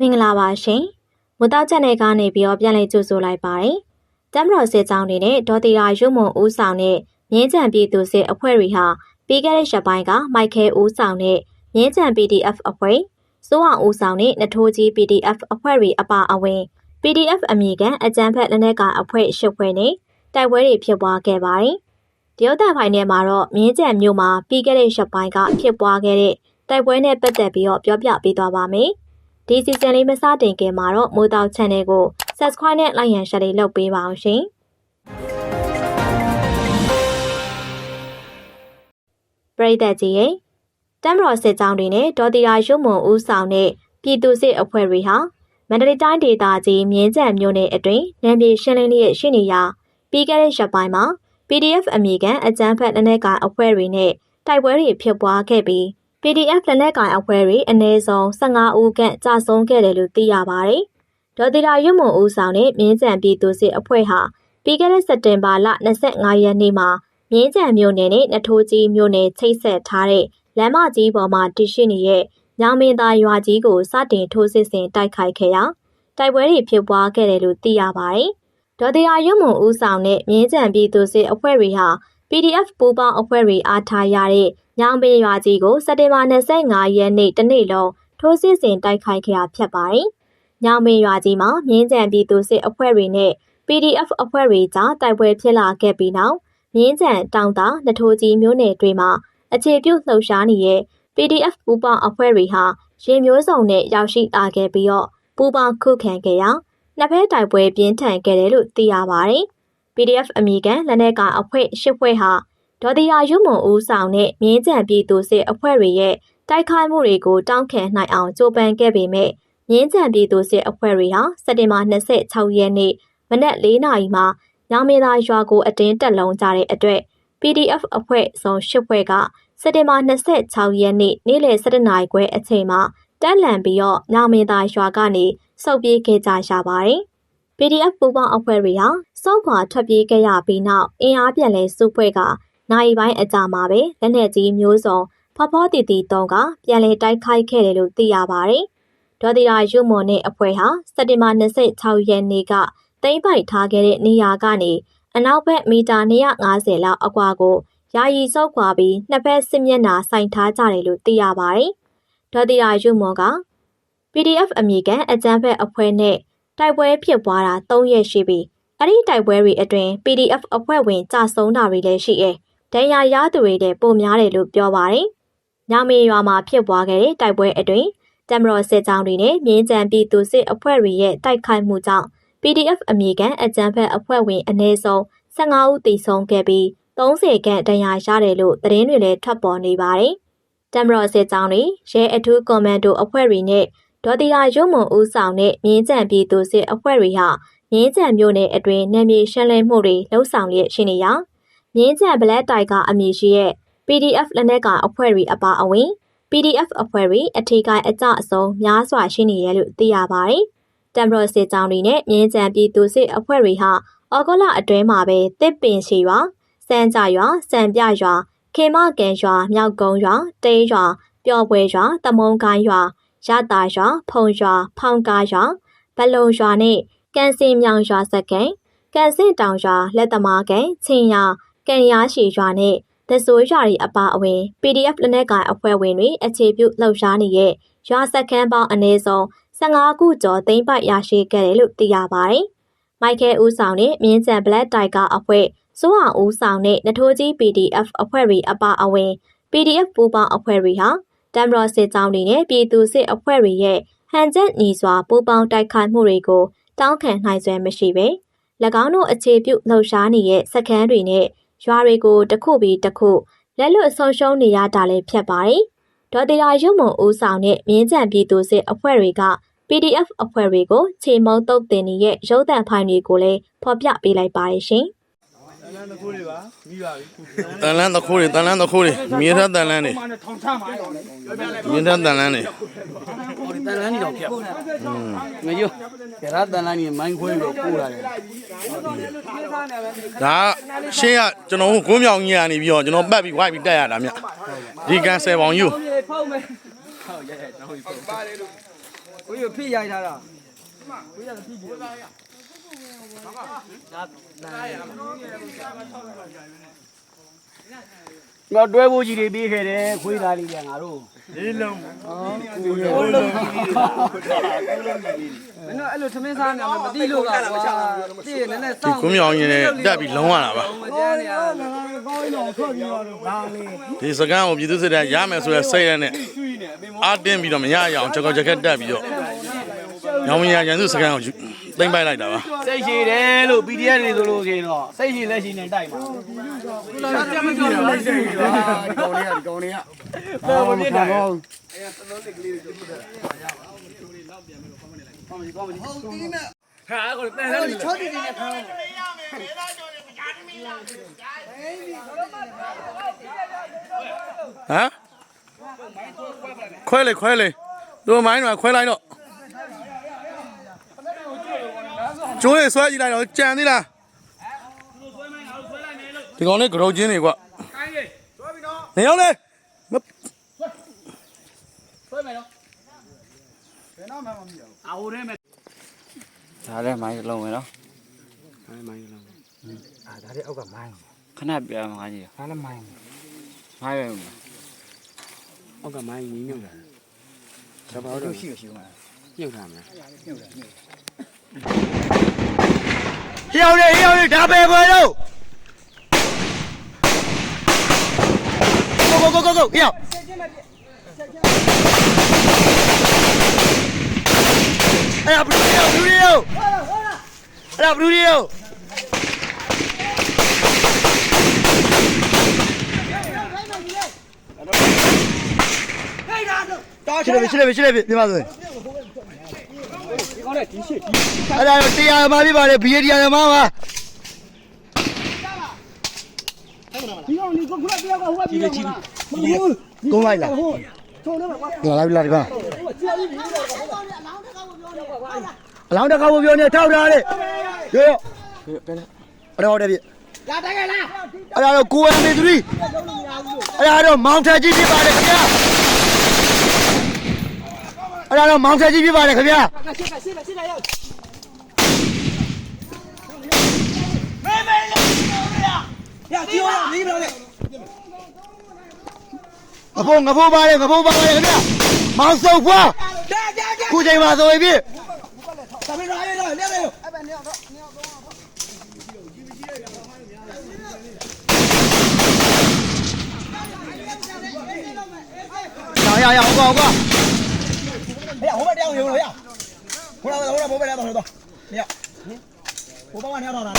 မင်္ဂလာပါရှင်။မတောက်ချက်နယ်ကနေပြီးတော့ပြန်လည်ကြိုဆိုလိုက်ပါတယ်။တမ်မတော်စစ်ကြောင်းတွေနဲ့ဒေါ်တီရာရုံမွန်ဦးဆောင်တဲ့မြင်းကြံပြည်သူစစ်အဖွဲ့တွေဟာပြီးခဲ့တဲ့ရက်ပိုင်းကမိုက်ခဲဦးဆောင်တဲ့မြင်းကြံ PDF အဖွဲ့စိုးအောင်ဦးဆောင်တဲ့နထိုးကြီး PDF အဖွဲ့တွေအပါအဝင် PDF အမည်ခံအကြမ်းဖက်လက်နက်ကိုင်အဖွဲ့ရှစ်ဖွဲ့နဲ့တိုက်ပွဲတွေဖြစ်ပွားခဲ့ပါတယ်။တရုတ်တပ်ပိုင်းထဲမှာတော့မြင်းကြံမြို့မှာပြီးခဲ့တဲ့ရက်ပိုင်းကဖြစ်ပွားခဲ့တဲ့တိုက်ပွဲနဲ့ပတ်သက်ပြီးတော့ပြောပြပေးသွားပါမယ်။ ဒီစီဇန်လေးမစတင်ခင်မှာတော့မိုးတောက် channel ကို subscribe နဲ့ like ရန် share လေးလုပ်ပေးပါအောင်ရှင်။ပရိသတ်ကြီးရဲ့တမ်မတော်စစ်ကြောင်းတွေနဲ့ဒေါ်တီရာရုံမွန်ဦးဆောင်တဲ့ပြည်သူစစ်အဖွဲ့တွေဟာမန္တလေးတိုင်းဒေသကြီးမြင်းကြံမြို့နယ်အတွင်းနယ်မြေရှင်းလင်းရေးရှိနေရာပြီးခဲ့တဲ့ရက်ပိုင်းမှာ PDF အမည်ခံအကြမ်းဖက်လက်နက်ကိုင်အဖွဲ့တွေနဲ့တိုက်ပွဲတွေဖြစ်ပွားခဲ့ပြီး PDF လက်နက်ကိုင်အဖွဲ့တွေအနည်းဆုံး15ဦးခန့်ကြာဆုံးခဲ့တယ်လို့သိရပါတယ်။ဒေါ်တီရာရွတ်မွန်ဦးဆောင်တဲ့မြင်းကြံပြည်သူစစ်အဖွဲ့ဟာပြီးခဲ့တဲ့စက်တင်ဘာလ25ရက်နေ့မှာမြင်းကြံမြို့နယ်နဲ့နထိုးကြီးမြို့နယ်ချိတ်ဆက်ထားတဲ့လမ်းမကြီးပေါ်မှာတည်ရှိနေတဲ့ညောင်မင်းသားရွာကြီးကိုစတင်ထိုးစစ်ဆင်တိုက်ခိုက်ခဲ့ရာတိုက်ပွဲတွေဖြစ်ပွားခဲ့တယ်လို့သိရပါတယ်။ဒေါ်တီရာရွတ်မွန်ဦးဆောင်တဲ့မြင်းကြံပြည်သူစစ်အဖွဲ့တွေဟာ PDF ပူးပေါင်းအဖွဲ့တွေအားထားရတဲ့ညောင်ပင်ရွာကြီးကိုစက်တင်ဘာ25ရက်နေ့တနေ့လုံးထိုးစစ်ဆင်တိုက်ခိုက်ခဲ့တာဖြစ်ပါတယ်။ညောင်ပင်ရွာကြီးမှာမြင်းကြံပြည်သူစစ်အဖွဲ့တွေနဲ့ PDF အဖွဲ့တွေကြားတိုက်ပွဲဖြစ်လာခဲ့ပြီးနောက်မြင်းကြံတောင်တာနထိုးကြီးမြို့နယ်တွေမှာအခြေပြုလှုပ်ရှားနေတဲ့ PDF ပူးပေါင်းအဖွဲ့တွေဟာရေမျိုးစုံနဲ့ရောက်ရှိလာခဲ့ပြီးတော့ပူးပေါင်းခုခံခဲ့ရာနှစ်ဖက်တိုက်ပွဲပြင်းထန်ခဲ့တယ်လို့သိရပါတယ်။ PDF အမည်ခံလက်နက်ကိုင်အဖွဲ့ရှစ်ဖွဲ့ဟာဒေါ်တီယာရုံမွန်ဦးဆောင်တဲ့မြင်းကြံပြည်သူစစ်အဖွဲ့တွေရဲ့တိုက်ခိုက်မှုတွေကိုတောင်းခံနိုင်အောင်ကြိုးပမ်းခဲ့ပေမဲ့မြင်းကြံပြည်သူစစ်အဖွဲ့တွေဟာစက်တင်ဘာ26ရက်နေ့မနက်၄နာရီမှာညောင်မင်းသားရွာကိုအတင်းတက်လုံးကြတဲ့အတွက် PDF အဖွဲ့စုံရှစ်ဖွဲ့ကစက်တင်ဘာ26ရက်နေ့နေ့လယ်7နာရီခွဲအချိန်မှာတက်လန်ပြီးတော့ညောင်မင်းသားရွာကနေစုပ်ပြေးခဲ့ကြရပါတယ်။ PDF ပူပေါင်းအဖွဲ့တွေဟာစောက်ခွာထွက်ပြေးခဲ့ရပြီးနောက်အင်အားပြန်လဲစုဖွဲ့ကနိုင်ပိုင်းအကြမှာပဲလက်နက်ကြီးမျိုးစုံဖော်ဖောတီတီတုံးကပြန်လဲတိုက်ခိုက်ခဲ့တယ်လို့သိရပါတယ်။ဒေါ်တီရာရုမွန်နဲ့အဖွဲ့ဟာစက်တင်ဘာ26ရက်နေ့ကတိမ့်ပိုက်ထားခဲ့တဲ့နေရာကနေအနောက်ဘက်မီတာ250လောက်အကွာကိုယာယီစောက်ခွာပြီးနှစ်ဖက်စစ်မျက်နှာဆိုင်ထားကြတယ်လို့သိရပါတယ်။ဒေါ်တီရာရုမွန်က PDF အမည်ခံအကြမ်းဖက်အဖွဲ့နဲ့ တိုက်ပွဲဖြစ်ပွားတာ၃ရက်ရှိပြီအဲ့ဒီတိုက်ပွဲတွေအတွင်း PDF အဖွဲ့ဝင်ကြဆုံးတာတွေလည်းရှိတယ်။ဒဏ်ရာရသူတွေတဲ့ပုံများတယ်လို့ပြောပါတယ်။ညောင်မေရွာမှာဖြစ်ပွားခဲ့တဲ့တိုက်ပွဲအတွင်းတမတော်စစ်ကြောင်းတွေနဲ့မြင်းကြံပြည်သူစစ်အဖွဲ့တွေရဲ့တိုက်ခိုက်မှုကြောင့် PDF အမည်ခံအကြမ်းဖက်အဖွဲ့ဝင်အနည်းဆုံး15ဦးသေဆုံးခဲ့ပြီး30ခန့်ဒဏ်ရာရတယ်လို့သတင်းတွေလည်းထွက်ပေါ်နေပါတယ်။တမတော်စစ်ကြောင်းတွေရဲအထူးကွန်မန်ဒိုအဖွဲ့တွေနဲ့ ဒေါ်တီရာရုံမွန်ဦးဆောင်တဲ့မြင်းကြံပြည်သူစစ်အဖွဲ့တွေဟာမြင်းကြံမြို့နယ်အတွင်းနယ်မြေရှင်းလင်းမှုတွေလှုပ်ဆောင်လျက်ရှိနေရာမြင်းကြံဘလက်တိုင်ကအမည်ရှိတဲ့ PDF လက်နက်ကအဖွဲ့တွေအပါအဝင် PDF အဖွဲ့တွေအထီးကအကြအဆုံးများစွာရှိနေတယ်လို့သိရပါတယ်။တမ်ဘရော့စစ်ကြောင်းတွေနဲ့မြင်းကြံပြည်သူစစ်အဖွဲ့တွေဟာအော်ဂိုလာအတွင်းမှာပဲတစ်ပင်ရှိရွာစမ်းကြရွာစံပြရွာခေမကန်ရွာမြောက်ကုန်းရွာတေးရွာပျော်ပွဲရွာတမုံကိုင်းရွာ ရတာရွာဖုံရွာဖောင်ကားရွာဘလုံရွာနဲ့ကန်စင်မြောင်ရွာစကန်ကန်စင်တောင်ရွာလက်သမားကန်ချင်းရွာကန်ရရှိရွာနဲ့ဒဆိုးရွာတွေအပါအဝင် PDF လက်နက်ကိုင်အဖွဲ့ဝင်တွေအခြေပြုလှုပ်ရှားနေတဲ့ရွာစခန်းပေါင်းအနည်းဆုံး15ခုကျော်သိမ်းပိုက်ရရှိခဲ့တယ်လို့သိရပါတယ်။မိုက်ကယ်ဦးဆောင်တဲ့မြင်းကြံ Black Tiger အဖွဲ့စိုးအောင်ဦးဆောင်တဲ့နထိုးကြီး PDF အဖွဲ့တွေအပါအဝင် PDF ပူးပေါင်းအဖွဲ့တွေဟာ တမ်ရော့စစ်ကြောင်းတွေနဲ့ပြည်သူစစ်အဖွဲ့တွေရဲ့ဟန်ချက်ညီစွာပူးပေါင်းတိုက်ခိုက်မှုတွေကိုတောင်းခံနိုင်စွမ်းမရှိပဲ၎င်းတို့အခြေပြုလှုပ်ရှားနေတဲ့စခန်းတွေနဲ့ရွာတွေကိုတစ်ခုပြီးတစ်ခုလက်လွတ်ဆုံးရှုံးနေရတာလည်းဖြစ်ပါတယ်။ဒေါ်တီရာရုံမွန်ဦးဆောင်တဲ့မြင်းကြံပြည်သူစစ်အဖွဲ့တွေက PDF အဖွဲ့တွေကိုခြေမုံတုတ်တင်နေတဲ့ရုပ်သံဖိုင်တွေကိုလည်းဖော်ပြပေးလိုက်ပါတယ်ရှင်။ တန်လန်းတစ်ခုတွေပါပြီးပါပြီတန်လန်းသခိုးတွေတန်လန်းသခိုးတွေမြေထက်တန်လန်းတွေမှနဲ့ထောင်ချမှာတော့လေပြောပြလိုက်မြေထက်တန်လန်းတွေဟိုဒီတန်လန်းကြီးတော့ပြောက်ငရုကြရတန်လန်းကြီးမိုင်းခွဲပြီးတော့ပို့လာတယ်ဒါကရှေ့ကကျွန်တော်တို့ဂုံးမြောင်ကြီးကနေပြီးတော့ကျွန်တော်ပတ်ပြီးဝိုက်ပြီးတက်ရတာမြဒီကန်ဆယ်ပေါင်ယူကိုရဖိရိုက်ထားတာ ငါတွဲဖို့ကြီးတွေပြီးခဲ့တယ်ခွေးသားလေးကငါတို့လေးလုံးမင်းတို့အဲ့လိုသမင်းစားနေမှာမသိလို့လားကွာသိရနည်းနည်းဒီစောင့်ကွန်းမြောင်ကြီးနဲ့တက်ပြီးလုံးဝတာပါမကြမ်းနေရဒီစကန်ကိုပြည်သူစစ်တပ်ရမယ်ဆိုရယ်စိတ်ရနဲ့အာတင်းပြီးတော့မရရအောင်ချက်ကောက်ချက်ခက်တက်ပြီးတော့ညောင်မရရန်သူစကန်ကို သိမ့်ပိုက်လိုက်တာပါစိတ်ရှိတယ်လို့ PDF တွေဆိုလို့ရှိရင်တော့စိတ်ရှိလက်ရှိနဲ့တိုက်ပါတက်မကြောက်လိုက်တယ်ဒီကောင်လေးကဒီကောင်လေးကပေါ်မပြစ်တာကောင်းဟာကိုတန်တယ်ချောတီတီနဲ့ခံဟမ်ခွဲလေခွဲလေသူမိုင်းတော့ခွဲလိုက်တော့ ကျိုးလေးဆွဲကြည့်လိုက်တော့ကြံသေးလားဒီကောင်လေးဂရုချင်းတွေကွနေရောက်လေမအာဟိုထဲမှာဒါလည်းမိုင်းလုံးမယ်နော်မိုင်းလုံးအာဒါလည်းအောက်ကမိုင်းခဏပြန် မှာကြီးဒါလည်းမိုင်းမိုင်းပဲအောက်ကမိုင်းကြီးမြုပ်တာတဘောတော့ရှိရှိမှာမြုပ်တာမလားမြုပ်တာမြုပ်ဟျောင်းလေဟျောင်းလေဒါပဲပွဲတော့ go go go go go ဟျောင်းအဲ့ဒါဘလူးရီယိုဘလူးရီယိုအဲ့ဒါဘလူးရီယိုချစ်တယ်ချစ်တယ်ချစ်တယ်ပြမဆိုအဲ့ဒါတရားမပြပါလေဘီတရားမပါကုန်းလိုက်လားငါလာပြီလားဒီကောင်အလောင်းတကောက်ပြောနေထောက်ထားလေရောရောအဲ့တော့တယ်ပြလာတက်ခဲ့လားအဲ့ဒါတော့ကိုယ်အနေ3အဲ့ဒါတော့မောင်ထက်ကြီးဖြစ်ပါတယ်ခင်ဗျာ 哎呀让盲车进去吧，这可别。现在现在现在要。没没有，没有，呀，没有，没有。阿婆阿婆把的，阿婆把的，可别。盲车过。过去吧，走一遍。咋没说还没说？两百六。二百六，走。呀呀，我过我过。 အောင်ရုံလို့ရဟိုလာဟိုလာဘိုးပဲလာတော့တော့မရဘိုးပါကနေတော့တာ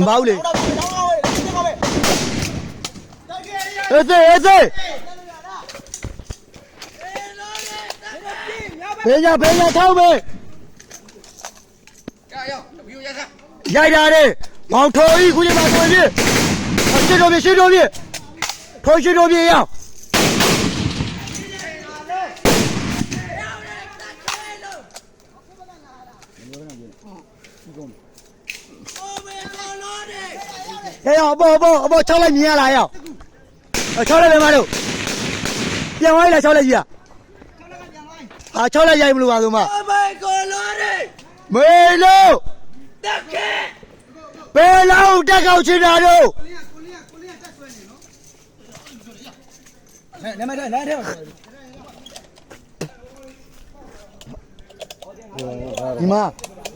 မပေါ့လေအေးစေးအေးစေးဘေးရဘေးရထောက်ပဲကြာရောက်ဘီယိုရခရိုက်တာလေမောင်ထော်ကြီးခုချိန်မှာတွေ့ပြီရှင်းတော်ပြီရှင်းတော်ပြီထော်ရှင်းတော်ပြီရောက် ရရအပေါ်အပေါ်အပေါ်ချောက်လိုက်မြင်ရလားရအောင်ချောက်လိုက်တယ်မတို့ပြန်သွားလားချောက်လိုက်ကြီးอ่ะဟာချောက်လိုက်ရိုက်မလို့ပါဆိုမမေလို့တက်ခဲဘယ်လောက်တက်ကောက်ချင်တာတို့နေမတဲ့နေတဲ့ဒီမှာ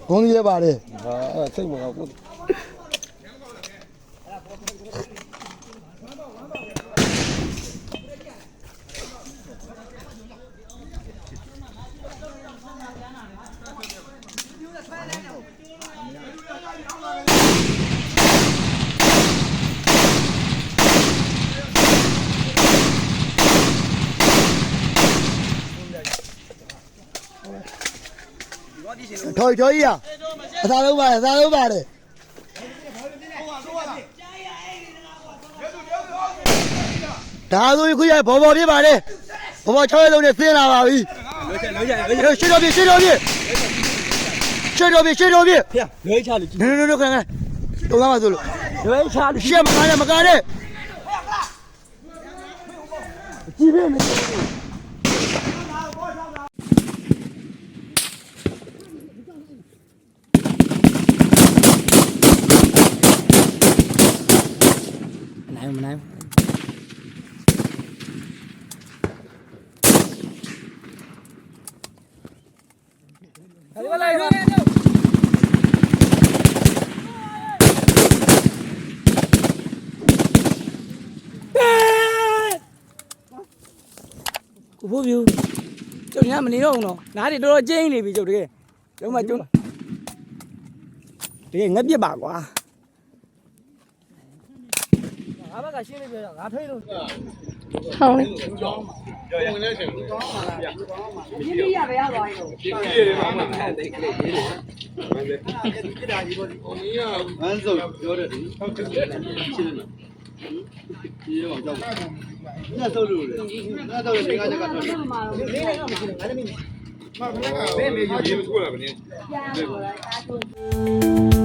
ဂုံးကြီးရပါတယ်ဟာအဲ့စိတ်မကောက်ဘူး ထော်ထော်ကြီးอ่ะအသာလုံးပါတယ်အသာလုံးပါတယ်ဒါဆိုရင်ခုရဘော်ဘော်ပြပါလေဘော်ဘော်6ရက်လုံးနဲ့ဆင်းလာပါပြီလွှဲချလွှဲချရှင်းတော့ပြရှင်းတော့ပြရှင်းတော့ပြရှင်းတော့ပြဖေလွဲချလို့နင်နင်တို့ခဏခဏတော့လာမဆိုလို့လွဲချလို့ရှင်းမကားနဲ့မကားနဲ့နိုင်မ đây mình đây Cô vô view. Chụp nhá mình đi đâu nó Lá thì đôi chênh thì bị chụp được kìa. Đúng mà chụp đi. ngất biết bảo quá. မှာလိုက်ပါကိုဖိုးပြူကျုပ်ညမနေတော့ဘူးနော်နားတွေတော်တော်ကျင်းနေပြီကျုပ်တကယ်ကျုံမကျုံတကယ်ငက်ပြစ်ပါကွာငါဘက်ကရှင်းနေပြငါထိတ်လို့မန်းစုံပြောတယ်ဒီဟုတ်တယ်ရှင်းတယ်ဒီတော့ကြောက်ညဆုပ်လို့လေညဆုပ်လို့ငါးချက်ကထွက်တယ်လေးလေးတော့မရှိဘူးငါလည်းမင်းမမေးမေးယူရေးမထွက်လာဘယ်နည်း